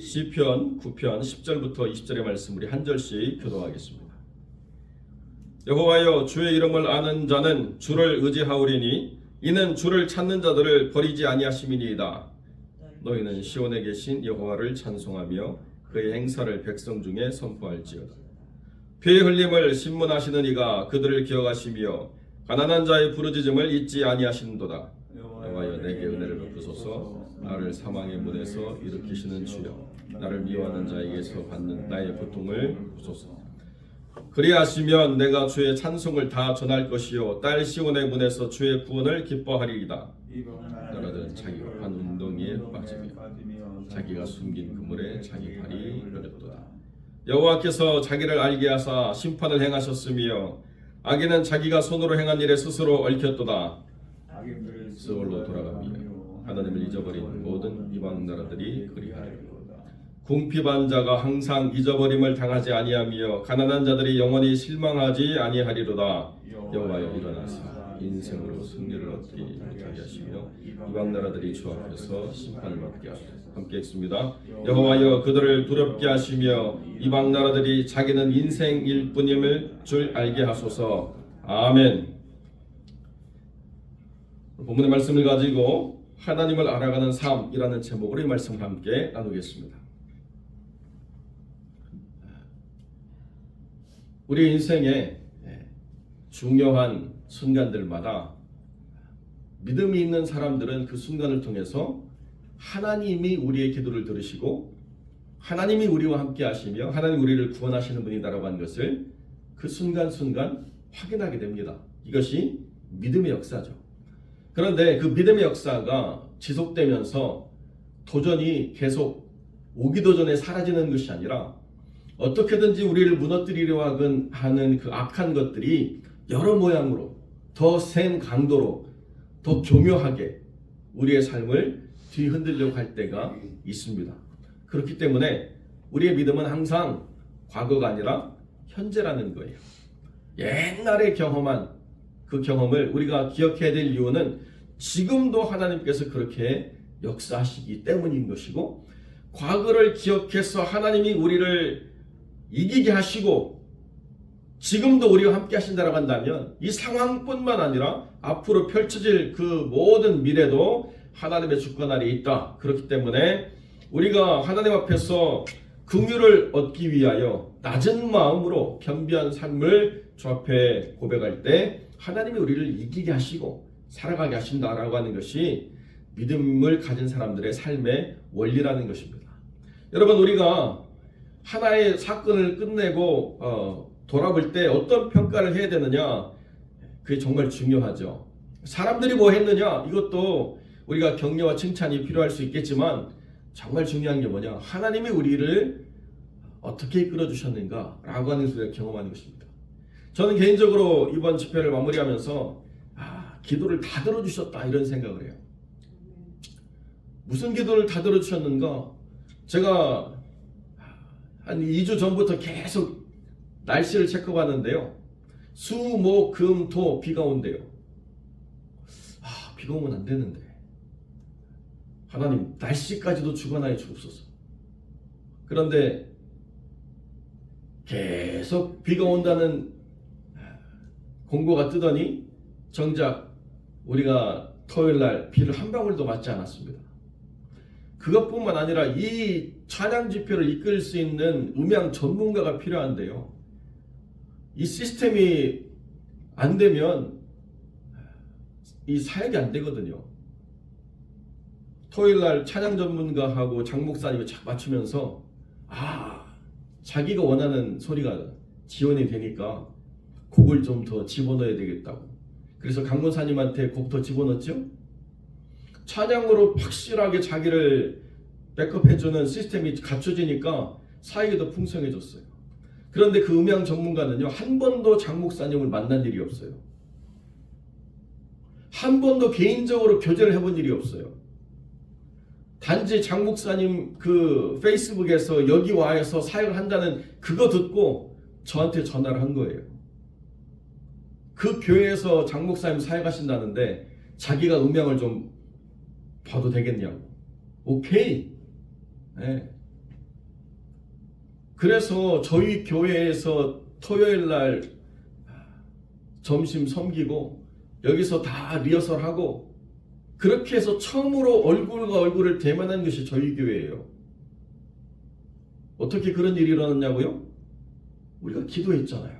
시편 9편 10절부터 20절의 말씀 우리 한 절씩 교도하겠습니다. 여호와여 주의 이름을 아는 자는 주를 의지하오리니 이는 주를 찾는 자들을 버리지 아니하심이니이다. 너희는 시온에 계신 여호와를 찬송하며 그의 행사를 백성 중에 선포할지어다. 피 흘림을 신문하시는 이가 그들을 기억하시며 가난한 자의 부르짖음을 잊지 아니하시는도다. 여호와여 내게 은혜를 베푸소서 나를 사망의 문에서 일으키시는 주여 나를 미워하는 자에게서 받는 나의 고통을 주소서 그리하시면 내가 주의 찬송을 다 전할 것이요 딸 시온의 문에서 주의 구원을 기뻐하리이다 나라들은 자기가 한 운동이에 빠지며 자기가 숨긴 그물에 자기 발이 열렸도다 여호와께서 자기를 알게 하사 심판을 행하셨으며 악인은 자기가 손으로 행한 일에 스스로 얽혔도다 스올로 돌아갑니다. 하나님을 잊어버린 모든 이방 나라들이 그리하리로다. 궁핍한 자가 항상 잊어버림을 당하지 아니하며 가난한 자들이 영원히 실망하지 아니하리로다. 여호와여 일어나사 인생으로 승리를 얻기 못하게 하시며 이방 나라들이 주 앞에서 심판을 받게 하소서. 함께 읽습니다. 여호와여 그들을 두렵게 하시며 이방 나라들이 자기는 인생일 뿐임을 줄 알게 하소서. 아멘. 본문의 말씀을 가지고 하나님을 알아가는 삶이라는 제목으로 이 말씀을 함께 나누겠습니다. 우리 인생의 중요한 순간들마다 믿음이 있는 사람들은 그 순간을 통해서 하나님이 우리의 기도를 들으시고 하나님이 우리와 함께 하시며 하나님 우리를 구원하시는 분이다라고 하는 것을 그 순간순간 확인하게 됩니다. 이것이 믿음의 역사죠. 그런데 그 믿음의 역사가 지속되면서 도전이 계속 오기도 전에 사라지는 것이 아니라 어떻게든지 우리를 무너뜨리려 하는 그 악한 것들이 여러 모양으로 더 센 강도로 더 교묘하게 우리의 삶을 뒤흔들려고 할 때가 있습니다. 그렇기 때문에 우리의 믿음은 항상 과거가 아니라 현재라는 거예요. 옛날에 경험한 그 경험을 우리가 기억해야 될 이유는 지금도 하나님께서 그렇게 역사하시기 때문인 것이고 과거를 기억해서 하나님이 우리를 이기게 하시고 지금도 우리와 함께 하신다고 한다면 이 상황뿐만 아니라 앞으로 펼쳐질 그 모든 미래도 하나님의 주권 아래 있다. 그렇기 때문에 우리가 하나님 앞에서 긍휼을 얻기 위하여 낮은 마음으로 겸비한 삶을 주 앞에 고백할 때 하나님이 우리를 이기게 하시고 살아가게 하신다라고 하는 것이 믿음을 가진 사람들의 삶의 원리라는 것입니다. 여러분 우리가 하나의 사건을 끝내고 어, 돌아볼 때 어떤 평가를 해야 되느냐 그게 정말 중요하죠. 사람들이 뭐 했느냐 이것도 우리가 격려와 칭찬이 필요할 수 있겠지만 정말 중요한 게 뭐냐 하나님이 우리를 어떻게 이끌어 주셨는가라고 하는 것을 경험하는 것입니다. 저는 개인적으로 이번 집회를 마무리하면서 아, 기도를 다 들어주셨다 이런 생각을 해요. 무슨 기도를 다 들어주셨는가? 제가 한 2주 전부터 계속 날씨를 체크봤는데요. 수, 목, 금, 토 비가 온대요. 아, 비가 오면 안 되는데. 하나님 날씨까지도 주관하여 주옵소서. 그런데 계속 비가 온다는 공고가 뜨더니 정작 우리가 토요일 날 비를 한 방울도 맞지 않았습니다. 그것뿐만 아니라 이 찬양 집회를 이끌 수 있는 음향 전문가가 필요한데요. 이 시스템이 안 되면 이 사역이 안 되거든요. 토요일 날 찬양 전문가하고 장 목사님이 착 맞추면서 아 자기가 원하는 소리가 지원이 되니까 곡을 좀 더 집어넣어야 되겠다고. 그래서 강 목사님한테 곡 더 집어넣었죠. 찬양으로 확실하게 자기를 백업해주는 시스템이 갖춰지니까 사역이 더 풍성해졌어요. 그런데 그 음향 전문가는요 한 번도 장 목사님을 만난 일이 없어요. 한 번도 개인적으로 교제를 해본 일이 없어요. 단지 장 목사님 그 페이스북에서 여기 와서 사역을 한다는 그거 듣고 저한테 전화를 한 거예요. 그 교회에서 장 목사님 사역하신다는데 자기가 음향을 좀 봐도 되겠냐고. 오케이. 네. 그래서 저희 교회에서 토요일 날 점심 섬기고 여기서 다 리허설하고 그렇게 해서 처음으로 얼굴과 얼굴을 대면한 것이 저희 교회예요. 어떻게 그런 일이 일어났냐고요? 우리가 기도했잖아요.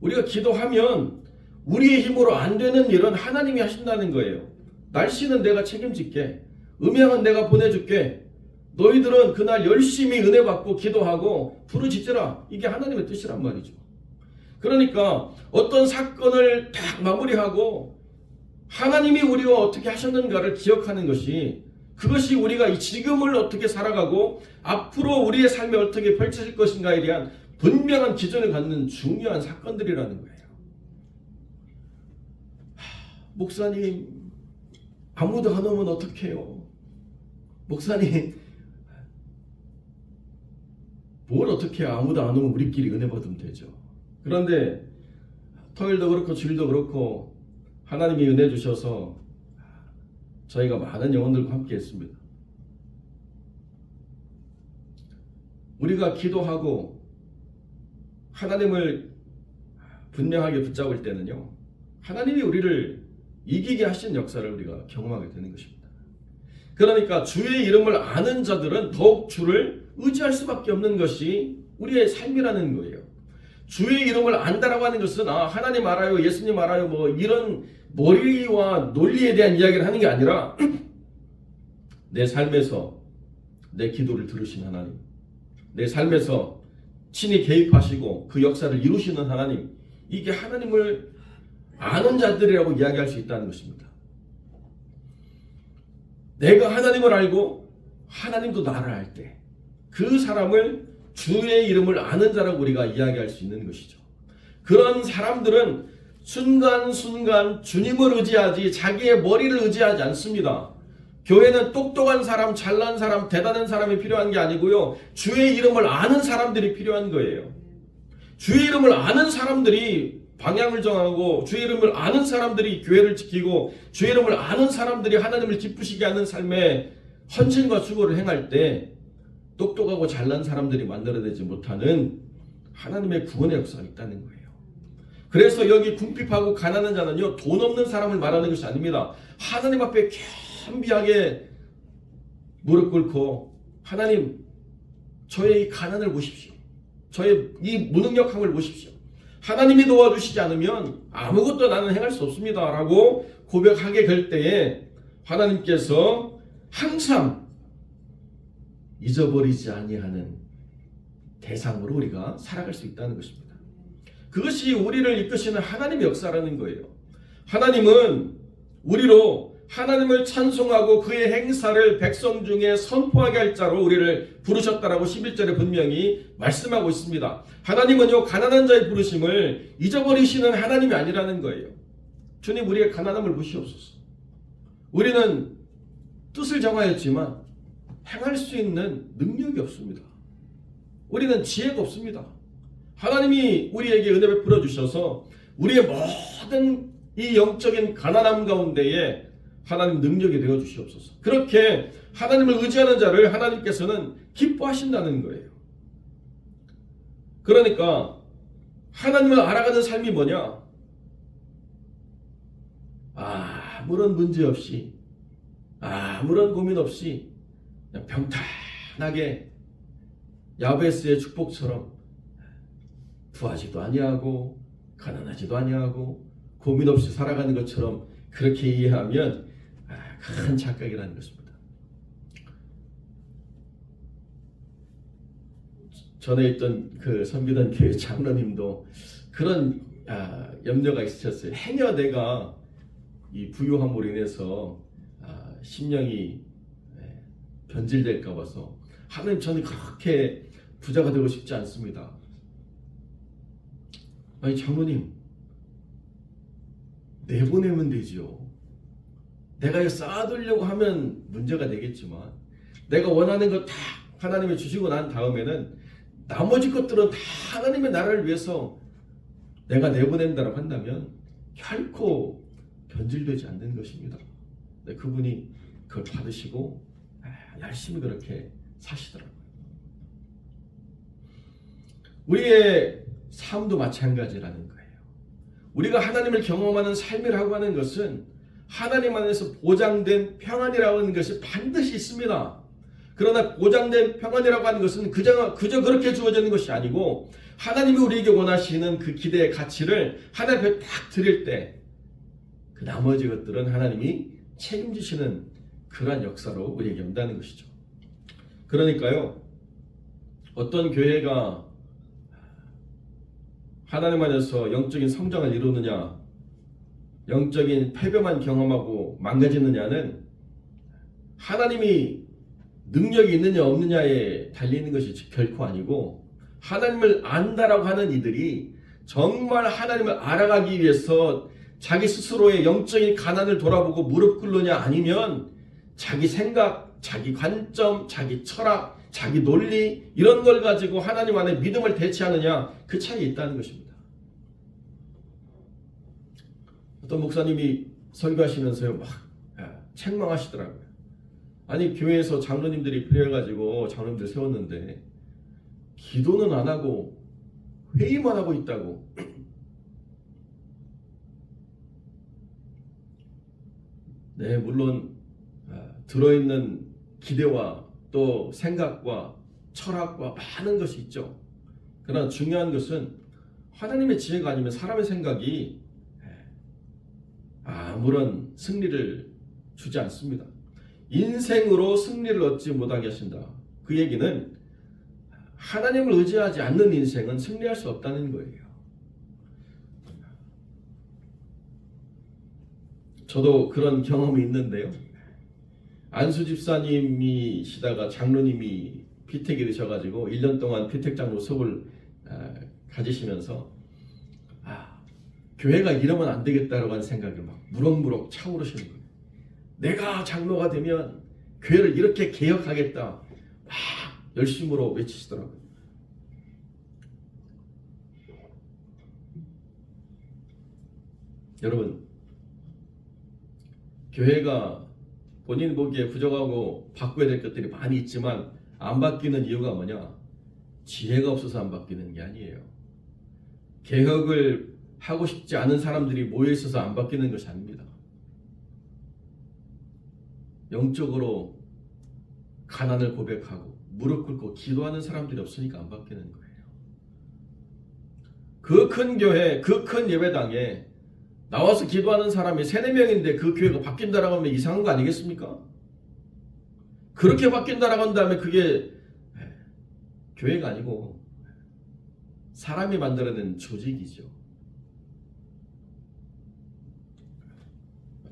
우리가 기도하면 우리의 힘으로 안 되는 일은 하나님이 하신다는 거예요. 날씨는 내가 책임질게. 음향은 내가 보내줄게. 너희들은 그날 열심히 은혜 받고 기도하고 부르짖으라. 이게 하나님의 뜻이란 말이죠. 그러니까 어떤 사건을 딱 마무리하고 하나님이 우리와 어떻게 하셨는가를 기억하는 것이 그것이 우리가 이 지금을 어떻게 살아가고 앞으로 우리의 삶이 어떻게 펼쳐질 것인가에 대한 분명한 기준을 갖는 중요한 사건들이라는 거예요. 하, 목사님 아무도 안 오면 어떡해요? 목사님 뭘 어떻게? 아무도 안 오면 우리끼리 은혜 받으면 되죠. 그런데 토요일도 그렇고 주일도 그렇고 하나님이 은혜 주셔서 저희가 많은 영혼들과 함께 했습니다. 우리가 기도하고 하나님을 분명하게 붙잡을 때는요. 하나님이 우리를 이기게 하신 역사를 우리가 경험하게 되는 것입니다. 그러니까 주의 이름을 아는 자들은 더욱 주를 의지할 수밖에 없는 것이 우리의 삶이라는 거예요. 주의 이름을 안다라고 하는 것은 아 하나님 알아요, 예수님 알아요, 뭐 이런 머리와 논리에 대한 이야기를 하는 게 아니라 내 삶에서 내 기도를 들으신 하나님, 내 삶에서 친히 개입하시고 그 역사를 이루시는 하나님, 이게 하나님을 아는 자들이라고 이야기할 수 있다는 것입니다. 내가 하나님을 알고 하나님도 나를 알 때 그 사람을 주의 이름을 아는 자라고 우리가 이야기할 수 있는 것이죠. 그런 사람들은 순간순간 주님을 의지하지 자기의 머리를 의지하지 않습니다. 교회는 똑똑한 사람, 잘난 사람, 대단한 사람이 필요한 게 아니고요. 주의 이름을 아는 사람들이 필요한 거예요. 주의 이름을 아는 사람들이 방향을 정하고 주의 이름을 아는 사람들이 교회를 지키고 주의 이름을 아는 사람들이 하나님을 기쁘시게 하는 삶에 헌신과 수고를 행할 때 똑똑하고 잘난 사람들이 만들어내지 못하는 하나님의 구원의 역사가 있다는 거예요. 그래서 여기 궁핍하고 가난한 자는요 돈 없는 사람을 말하는 것이 아닙니다. 하나님 앞에 겸비하게 무릎 꿇고 하나님 저의 이 가난을 보십시오. 저의 이 무능력함을 보십시오. 하나님이 도와주시지 않으면 아무것도 나는 행할 수 없습니다. 라고 고백하게 될 때에 하나님께서 항상 잊어버리지 아니하는 대상으로 우리가 살아갈 수 있다는 것입니다. 그것이 우리를 이끄시는 하나님의 역사라는 거예요. 하나님은 우리로 하나님을 찬송하고 그의 행사를 백성 중에 선포하게 할 자로 우리를 부르셨다라고 11절에 분명히 말씀하고 있습니다. 하나님은요 가난한 자의 부르심을 잊어버리시는 하나님이 아니라는 거예요. 주님 우리의 가난함을 무시옵소서. 우리는 뜻을 정하였지만 행할 수 있는 능력이 없습니다. 우리는 지혜가 없습니다. 하나님이 우리에게 은혜 베풀어 주셔서 우리의 모든 이 영적인 가난함 가운데에 하나님 능력이 되어 주시옵소서. 그렇게 하나님을 의지하는 자를 하나님께서는 기뻐하신다는 거예요. 그러니까 하나님을 알아가는 삶이 뭐냐? 아무런 문제 없이 아무런 고민 없이 평탄하게 야베스의 축복처럼 부하지도 아니하고 가난하지도 아니하고 고민 없이 살아가는 것처럼 그렇게 이해하면 아, 큰 착각이라는 것입니다. 전에 있던 그 섬기던 교회 장로님도 그런 아, 염려가 있으셨어요. 행여 내가 이 부유함으로 인해서 아, 심령이 예, 변질될까 봐서 하나님 저는 그렇게 부자가 되고 싶지 않습니다. 아니 장로님 내보내면 되지요. 내가 이거 쌓아두려고 하면 문제가 되겠지만 내가 원하는 거다 하나님이 주시고 난 다음에는 나머지 것들은 다 하나님의 나라를 위해서 내가 내보낸다고 한다면 결코 변질되지 않는 것입니다. 네, 그분이 그걸 받으시고 아, 열심히 그렇게 사시더라고요. 우리의 삶도 마찬가지라는 거예요. 우리가 하나님을 경험하는 삶이라고 하는 것은 하나님 안에서 보장된 평안이라고 하는 것이 반드시 있습니다. 그러나 보장된 평안이라고 하는 것은 그저, 그저 그렇게 주어지는 것이 아니고 하나님이 우리에게 원하시는 그 기대의 가치를 하나님 앞에 딱 드릴 때 그 나머지 것들은 하나님이 책임지시는 그러한 역사로 우리에게 온다는 것이죠. 그러니까요. 어떤 교회가 하나님 안에서 영적인 성장을 이루느냐, 영적인 패배만 경험하고 망가지느냐는 하나님이 능력이 있느냐 없느냐에 달리는 것이 결코 아니고 하나님을 안다라고 하는 이들이 정말 하나님을 알아가기 위해서 자기 스스로의 영적인 가난을 돌아보고 무릎 꿇느냐 아니면 자기 생각, 자기 관점, 자기 철학, 자기 논리 이런 걸 가지고 하나님 안에 믿음을 대체하느냐 그 차이에 있다는 것입니다. 어떤 목사님이 설교하시면서요 막 아, 책망하시더라고요. 아니 교회에서 장로님들이 필요해가지고 장로님들 세웠는데 기도는 안 하고 회의만 하고 있다고. 네 물론 아, 들어있는 기대와 또 생각과 철학과 많은 것이 있죠. 그러나 중요한 것은 하나님의 지혜가 아니면 사람의 생각이 아무런 승리를 주지 않습니다. 인생으로 승리를 얻지 못하게 하신다. 그 얘기는 하나님을 의지하지 않는 인생은 승리할 수 없다는 거예요. 저도 그런 경험이 있는데요. 안수 집사님이시다가 장로님이 피택이 되셔가지고 1년 동안 피택 장로 수업을 아, 가지시면서 아, 교회가 이러면 안 되겠다라고 하는 생각이 막 무럭무럭 차오르시는 거예요. 내가 장로가 되면 교회를 이렇게 개혁하겠다. 막 열심으로 외치시더라고요. 여러분, 교회가 본인 보기에 부족하고 바꿔야 될 것들이 많이 있지만 안 바뀌는 이유가 뭐냐? 지혜가 없어서 안 바뀌는 게 아니에요. 개혁을 하고 싶지 않은 사람들이 모여 있어서 안 바뀌는 것이 아닙니다. 영적으로 가난을 고백하고 무릎 꿇고 기도하는 사람들이 없으니까 안 바뀌는 거예요. 그 큰 교회, 그 큰 예배당에 나와서 기도하는 사람이 세네 명인데 그 교회가 바뀐다라고 하면 이상한 거 아니겠습니까? 그렇게 바뀐다라고 한 다음에 그게 교회가 아니고 사람이 만들어낸 조직이죠.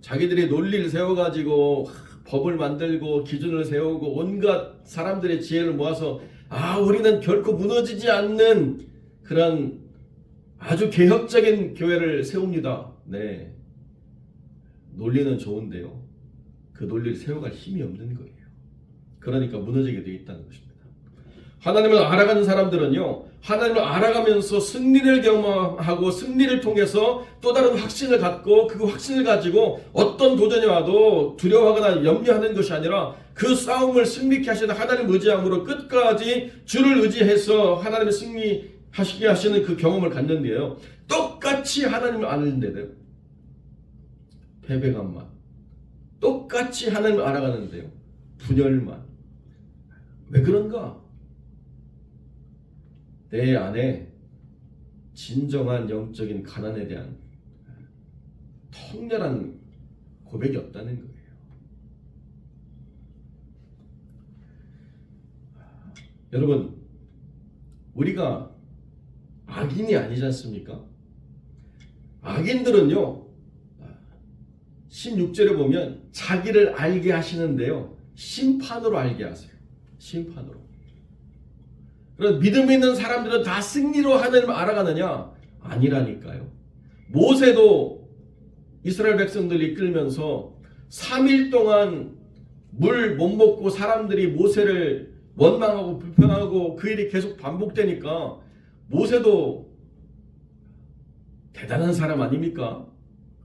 자기들이 논리를 세워가지고 법을 만들고 기준을 세우고 온갖 사람들의 지혜를 모아서 아 우리는 결코 무너지지 않는 그런 아주 개혁적인 교회를 세웁니다. 네. 논리는 좋은데요. 그 논리를 세워갈 힘이 없는 거예요. 그러니까 무너지게 되어 있다는 것입니다. 하나님을 알아가는 사람들은요, 하나님을 알아가면서 승리를 경험하고 승리를 통해서 또 다른 확신을 갖고 그 확신을 가지고 어떤 도전이 와도 두려워하거나 염려하는 것이 아니라 그 싸움을 승리케 하시는 하나님 의지함으로 끝까지 주를 의지해서 하나님의 승리하시게 하시는 그 경험을 갖는데요. 똑같이 하나님을 아는데도 패배감만 똑같이 하나님을 알아가는데요. 분열만 왜 그런가? 내 안에 진정한 영적인 가난에 대한 통렬한 고백이 없다는 거예요. 여러분, 우리가 악인이 아니지 않습니까? 악인들은요, 16절에 보면 자기를 알게 하시는데요, 심판으로 알게 하세요. 심판으로. 그런 믿음 있는 사람들은 다 승리로 하나님을 알아가느냐? 아니라니까요. 모세도 이스라엘 백성들 이끌면서 3일 동안 물 못 먹고 사람들이 모세를 원망하고 불평하고 그 일이 계속 반복되니까 모세도 대단한 사람 아닙니까?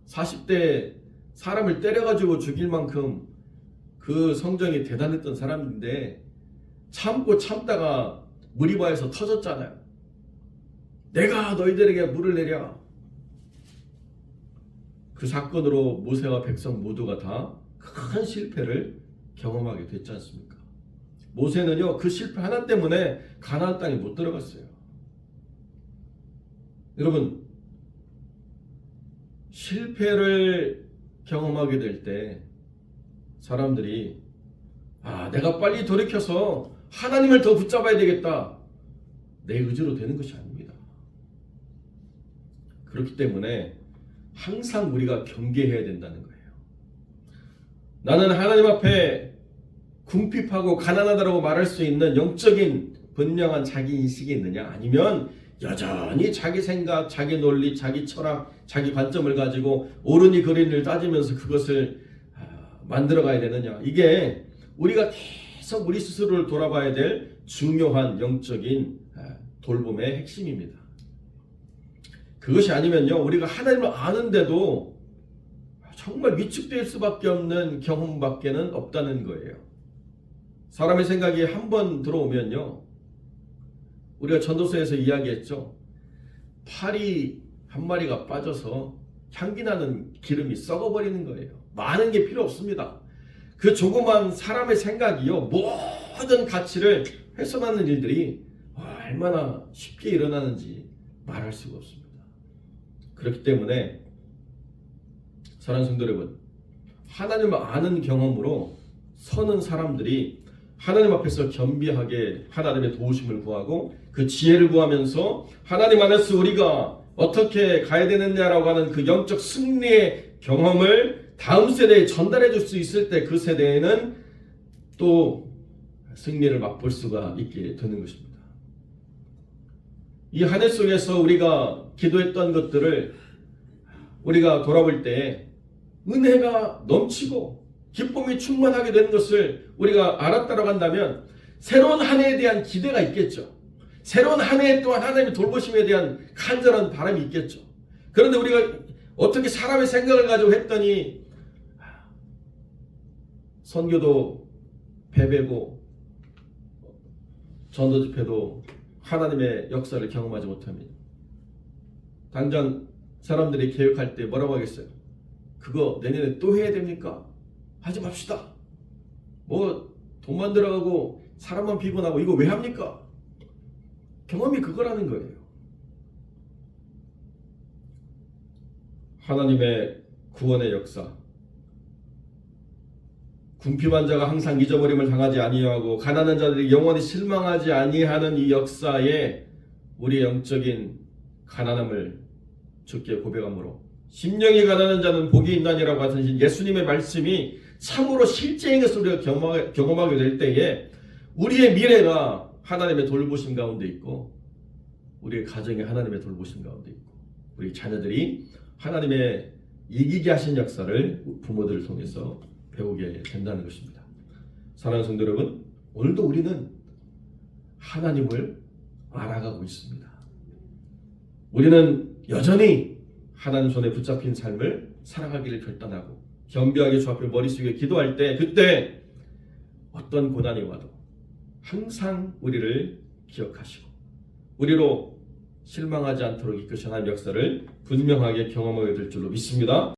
40대 사람을 때려가지고 죽일 만큼 그 성정이 대단했던 사람인데 참고 참다가 무리바에서 터졌잖아요. 내가 너희들에게 물을 내랴. 그 사건으로 모세와 백성 모두가 다 큰 실패를 경험하게 됐지 않습니까? 모세는요 그 실패 하나 때문에 가나안 땅에 못 들어갔어요. 여러분 실패를 경험하게 될 때 사람들이 아 내가 빨리 돌이켜서 하나님을 더 붙잡아야 되겠다 내 의지로 되는 것이 아닙니다. 그렇기 때문에 항상 우리가 경계해야 된다는 거예요. 나는 하나님 앞에 궁핍하고 가난하다라고 말할 수 있는 영적인 분명한 자기 인식이 있느냐 아니면 여전히 자기 생각, 자기 논리, 자기 철학, 자기 관점을 가지고 옳으니 그린을 따지면서 그것을 아, 만들어 가야 되느냐 이게 우리가 계속 우리 스스로를 돌아봐야 될 중요한 영적인 아, 돌봄의 핵심입니다. 그것이 아니면요 우리가 하나님을 아는데도 정말 위축될 수밖에 없는 경험밖에는 없다는 거예요. 사람의 생각이 한 번 들어오면요. 우리가 전도서에서 이야기했죠. 팔이 한 마리가 빠져서 향기 나는 기름이 썩어버리는 거예요. 많은 게 필요 없습니다. 그 조그만 사람의 생각이요. 모든 가치를 훼손하는 일들이 얼마나 쉽게 일어나는지 말할 수가 없습니다. 그렇기 때문에 사랑하는 성도 여러분, 하나님을 아는 경험으로 서는 사람들이 하나님 앞에서 겸비하게 하나님의 도우심을 구하고 그 지혜를 구하면서 하나님 안에서 우리가 어떻게 가야 되느냐라고 하는 그 영적 승리의 경험을 다음 세대에 전달해 줄 수 있을 때 그 세대에는 또 승리를 맛볼 수가 있게 되는 것입니다. 이 한 해 속에서 우리가 기도했던 것들을 우리가 돌아볼 때 은혜가 넘치고 기쁨이 충만하게 되는 것을 우리가 알았다고 한다면 새로운 한 해에 대한 기대가 있겠죠. 새로운 한 해 또한 하나님의 돌보심에 대한 간절한 바람이 있겠죠. 그런데 우리가 어떻게 사람의 생각을 가지고 했더니 선교도 배배고 전도 집회도 하나님의 역사를 경험하지 못합니다. 당장 사람들이 계획할 때 뭐라고 하겠어요? 그거 내년에 또 해야 됩니까? 하지 맙시다. 뭐 돈만 들어가고 사람만 피곤하고 이거 왜 합니까? 경험이 그거라는 거예요. 하나님의 구원의 역사. 궁핍한 자가 항상 잊어버림을 당하지 아니하고 가난한 자들이 영원히 실망하지 아니하는 이 역사에 우리의 영적인 가난함을 주께 고백함으로 심령이 가난한 자는 복이 있나니라고 하신 예수님의 말씀이 참으로 실제인 것을 우리가 경험하게, 경험하게 될 때에 우리의 미래가 하나님의 돌보심 가운데 있고 우리의 가정이 하나님의 돌보심 가운데 있고 우리 자녀들이 하나님의 이기게 하신 역사를 부모들을 통해서 배우게 된다는 것입니다. 사랑하는 성도 여러분, 오늘도 우리는 하나님을 알아가고 있습니다. 우리는 여전히 하나님 손에 붙잡힌 삶을 살아가기를 결단하고 겸비하게 주 앞에 숙여 기도할 때 그때 어떤 고난이 와도 항상 우리를 기억하시고 우리로 실망하지 않도록 이끄신 하나님 역사를 분명하게 경험하게 될 줄로 믿습니다.